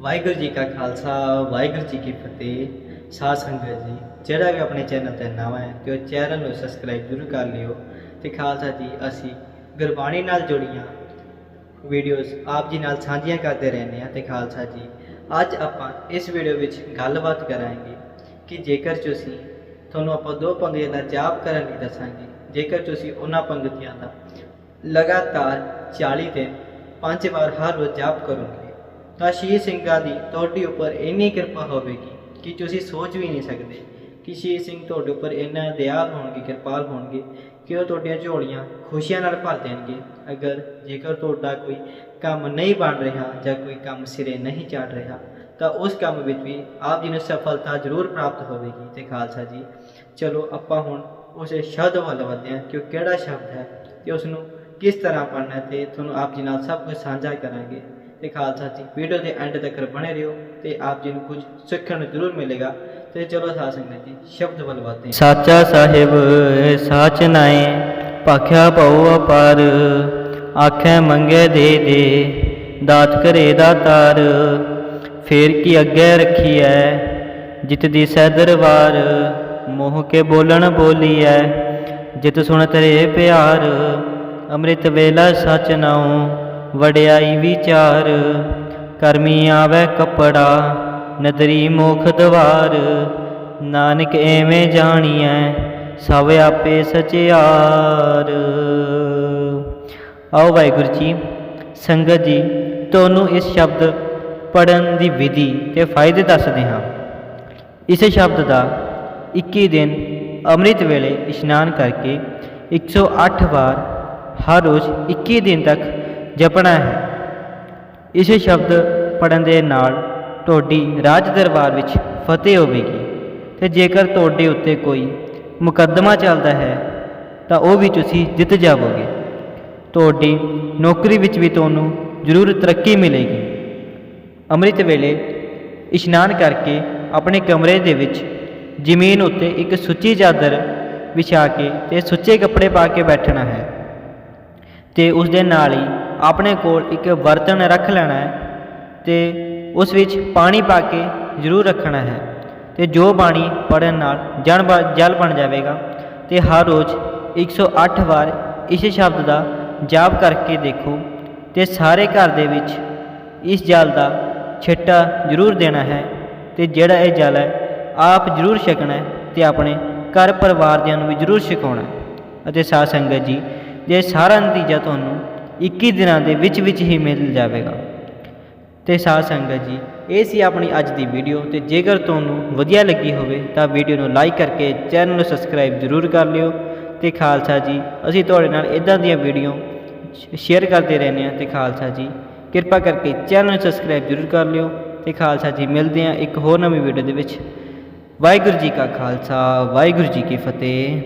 ਵਾਹਿਗੁਰੂ ਜੀ ਕਾ ਖਾਲਸਾ, ਵਾਹਿਗੁਰੂ ਜੀ ਕੀ ਫਤਿਹ। ਸਾਧ ਸੰਗਤ ਜੀ, ਜਿਹੜਾ ਵੀ ਆਪਣੇ ਚੈਨਲ ਤੇ ਨਵਾਂ ਹੈ, ਤੇ ਉਹ ਚੈਨਲ ਨੂੰ ਸਬਸਕ੍ਰਾਈਬ ਜ਼ਰੂਰ ਕਰ ਲਿਓ। ਤੇ ਖਾਲਸਾ ਜੀ, ਅਸੀਂ ਗੁਰਬਾਣੀ ਨਾਲ ਜੁੜੀਆਂ ਵੀਡੀਓਜ਼ ਆਪ ਜੀ ਨਾਲ ਸਾਂਝੀਆਂ ਕਰਦੇ ਰਹਿੰਦੇ ਹਾਂ। ਤੇ ਖਾਲਸਾ ਜੀ, ਅੱਜ ਆਪਾਂ ਇਸ ਵੀਡੀਓ ਵਿੱਚ ਗੱਲਬਾਤ ਕਰਾਂਗੇ ਕਿ ਜੇਕਰ ਤੁਸੀਂ, ਤੁਹਾਨੂੰ ਆਪਾਂ ਦੋ ਪੰਗਤੀਆਂ ਦਾ ਜਾਪ ਕਰਨ ਲਈ ਦੱਸਾਂਗੇ। ਜੇਕਰ ਤੁਸੀਂ ਉਹਨਾਂ ਪੰਗਤੀਆਂ ਦਾ ਲਗਾਤਾਰ 40 ਦਿਨ ਪੰਜ ਵਾਰ ਹਰ ਰੋਜ਼ ਜਾਪ ਕਰੋਗੇ ਤਾਂ ਸ਼ੀਰ ਸਿੰਘਾਂ ਦੀ ਤੁਹਾਡੇ ਉੱਪਰ ਇੰਨੀ ਕਿਰਪਾ ਹੋਵੇਗੀ ਕਿ ਤੁਸੀਂ ਸੋਚ ਵੀ ਨਹੀਂ ਸਕਦੇ ਕਿ ਸ਼ੀਰ ਸਿੰਘ ਤੁਹਾਡੇ ਉੱਪਰ ਇੰਨਾ ਦਿਆਲ ਹੋਣਗੇ, ਕਿਰਪਾਲ ਹੋਣਗੇ ਕਿ ਉਹ ਤੁਹਾਡੀਆਂ ਝੋਲੀਆਂ ਖੁਸ਼ੀਆਂ ਨਾਲ ਭਰ ਦੇਣਗੇ। ਅਗਰ ਜੇਕਰ ਤੁਹਾਡਾ ਕੋਈ ਕੰਮ ਨਹੀਂ ਬਣ ਰਿਹਾ ਜਾਂ ਕੋਈ ਕੰਮ ਸਿਰੇ ਨਹੀਂ ਚੜ ਰਿਹਾ, ਤਾਂ ਉਸ ਕੰਮ ਵਿੱਚ ਵੀ ਆਪ ਜੀ ਨੂੰ ਸਫਲਤਾ ਜ਼ਰੂਰ ਪ੍ਰਾਪਤ ਹੋਵੇਗੀ। ਤੇ ਖਾਲਸਾ ਜੀ, ਚਲੋ ਆਪਾਂ ਹੁਣ ਉਸ ਸ਼ਬਦ ਵੱਲ ਵਧਦੇ ਹਾਂ ਕਿ ਉਹ ਕਿਹੜਾ ਸ਼ਬਦ ਹੈ ਤੇ ਉਸ ਨੂੰ ਕਿਸ ਤਰ੍ਹਾਂ ਪੜ੍ਹਨਾ ਹੈ ਤੇ ਤੁਹਾਨੂੰ ਆਪ ਜੀ ਨਾਲ ਸਭ ਕੁਝ ਸਾਂਝਾ ਕਰਾਂਗੇ। ਤੇ ਖਾਲਸਾ ਜੀ। ਵੀਡੀਓ ਦੇ ਐਂਡ ਤੱਕ ਬਣੇ ਰਹੋ ਤੇ ਆਪ ਜੀ ਨੂੰ ਕੁਝ ਸਿੱਖਣ ਨੂੰ ਜ਼ਰੂਰ ਮਿਲੇਗਾ। ਤੇ ਚਲੋ ਸਾਧ ਸੰਗਤ ਜੀ, ਸ਼ਬਦ ਵੱਲ ਵਧਦੇ ਹਾਂ। ਸਾਚਾ ਸਾਹਿਬ, ਸਾਚ ਨਾਏ ਭਾਖਿਆ ਪਉ ਅਪਾਰ। ਆਖੇ ਮੰਗੇ ਦੇ ਦੇ, ਦਾਤ ਕਰੇ ਦਾਤਾਰ ਫੇਰ ਕੀ ਅੱਗੇ ਹੈ ਜਿਤ ਦੀ ਸੈ ਦਰਬਾਰ। ਮੋਹ ਕੇ ਬੋਲਣ ਬੋਲੀਐ, ਜਿਤ ਸੁਣ ਤੇਰੇ ਪਿਆਰ। ਅੰਮ੍ਰਿਤ ਵੇਲਾ ਸਚ ਨਾਉ ਵਡਿਆਈ ਵਿਚਾਰ, ਕਰਮੀ ਆਵੇ ਕਪੜਾ, ਨਦਰੀ ਮੁਖ ਦਵਾਰ। ਨਾਨਕ ਐਵੇਂ ਜਾਣੀਐ, ਸਭ ਆਪੇ ਸਚਿਆਰ। ਆਓ ਵਾਹਿਗੁਰੂ ਜੀ, ਸੰਗਤ ਜੀ, ਤੁਹਾਨੂੰ ਇਸ ਸ਼ਬਦ ਪੜਨ ਦੀ ਵਿਧੀ ਤੇ ਫਾਇਦੇ ਦੱਸਦੇ ਹਾਂ। ਇਸ ਸ਼ਬਦ ਦਾ 21 ਦਿਨ ਅੰਮ੍ਰਿਤ ਵੇਲੇ ਇਸ਼ਨਾਨ ਕਰਕੇ 108 ਵਾਰ ਹਰ ਰੋਜ਼ 21 ਦਿਨ ਤੱਕ ਜਪਣਾ ਹੈ। ਇਸ ਸ਼ਬਦ ਪੜਨ ਦੇ ਨਾਲ ਤੁਹਾਡੀ ਰਾਜ ਦਰਬਾਰ ਵਿੱਚ ਫਤਿਹ ਹੋਵੇਗੀ ਤੇ ਜੇਕਰ ਤੁਹਾਡੇ ਉੱਤੇ ਕੋਈ ਮੁਕੱਦਮਾ ਚੱਲਦਾ ਹੈ, ਤਾਂ ਉਹ ਵੀ ਤੁਸੀਂ ਜਿੱਤ ਜਾਵੋਗੇ। ਤੁਹਾਡੀ ਨੌਕਰੀ ਵਿੱਚ ਵੀ ਤੁਹਾਨੂੰ ਜ਼ਰੂਰ ਤਰੱਕੀ ਮਿਲੇਗੀ। ਅੰਮ੍ਰਿਤ ਵੇਲੇ ਇਸ਼ਨਾਨ ਕਰਕੇ ਆਪਣੇ ਕਮਰੇ ਦੇ ਵਿੱਚ ਜ਼ਮੀਨ ਉੱਤੇ ਇੱਕ ਸੁੱਚੀ ਚਾਦਰ ਵਿਛਾ ਕੇ ਤੇ ਸੁੱਚੇ ਕੱਪੜੇ ਪਾ ਕੇ ਬੈਠਣਾ ਹੈ ਤੇ ਉਸ ਦੇ ਨਾਲ ਹੀ ਆਪਣੇ ਕੋਲ ਇੱਕ ਬਰਤਨ ਰੱਖ ਲੈਣਾ ਹੈ ਤੇ ਉਸ ਵਿੱਚ ਪਾਣੀ ਪਾ ਕੇ ਜ਼ਰੂਰ ਰੱਖਣਾ ਹੈ ਤੇ ਜੋ ਪਾਣੀ ਪੜਨ ਨਾਲ ਜਲ ਬ- ਜਲ ਬਣ ਜਾਵੇਗਾ ਤੇ ਹਰ ਰੋਜ਼ 108 ਵਾਰ ਇਸ ਸ਼ਬਦ ਦਾ ਜਾਪ ਕਰਕੇ ਦੇਖੋ ਤੇ ਸਾਰੇ ਘਰ ਦੇ ਵਿੱਚ ਇਸ ਜਲ ਦਾ ਛਿੱਟਾ ਜ਼ਰੂਰ ਦੇਣਾ ਹੈ ਤੇ ਜਿਹੜਾ ਇਹ ਜਲ ਹੈ, ਆਪ ਜ਼ਰੂਰ ਛਕਣਾ ਹੈ ਤੇ ਆਪਣੇ ਘਰ ਪਰਿਵਾਰ ਦਿਆਂ ਨੂੰ ਵੀ ਜ਼ਰੂਰ ਛਕਾਉਣਾ ਅਤੇ ਸਾਧ ਸੰਗਤ ਜੀ ਇਹ ਸਾਰਾ ਨਤੀਜਾ ਤੁਹਾਨੂੰ 21 ਦਿਨਾਂ ਦੇ ਵਿੱਚ ਵਿੱਚ ਹੀ ਮਿਲ ਜਾਵੇਗਾ। ਤੇ ਸਾਧ ਸੰਗਤ ਜੀ, ਇਹ ਸੀ ਆਪਣੀ ਅੱਜ ਦੀ ਵੀਡੀਓ ਤੇ ਜੇਕਰ ਤੁਹਾਨੂੰ ਵਧੀਆ ਲੱਗੀ ਹੋਵੇ ਤਾਂ ਵੀਡੀਓ ਨੂੰ ਲਾਈਕ ਕਰਕੇ ਚੈਨਲ ਨੂੰ ਸਬਸਕ੍ਰਾਈਬ ਜ਼ਰੂਰ ਕਰ ਲਿਓ। ਤੇ ਖਾਲਸਾ ਜੀ, ਅਸੀਂ ਤੁਹਾਡੇ ਨਾਲ ਇਦਾਂ ਦੀਆਂ ਵੀਡੀਓ ਸ਼ੇਅਰ ਕਰਦੇ ਰਹਿੰਦੇ ਹਾਂ। ਤੇ ਖਾਲਸਾ ਜੀ, ਕਿਰਪਾ ਕਰਕੇ ਚੈਨਲ ਨੂੰ ਸਬਸਕ੍ਰਾਈਬ ਜ਼ਰੂਰ ਕਰ ਲਿਓ। ਤੇ ਖਾਲਸਾ ਜੀ, ਮਿਲਦੇ ਹਾਂ ਇੱਕ ਹੋਰ ਨਵੀਂ ਵੀਡੀਓ ਦੇ ਵਿੱਚ। ਵਾਹਿਗੁਰੂ ਜੀ ਕਾ ਖਾਲਸਾ, ਵਾਹਿਗੁਰੂ ਜੀ ਕੀ ਫਤਿਹ।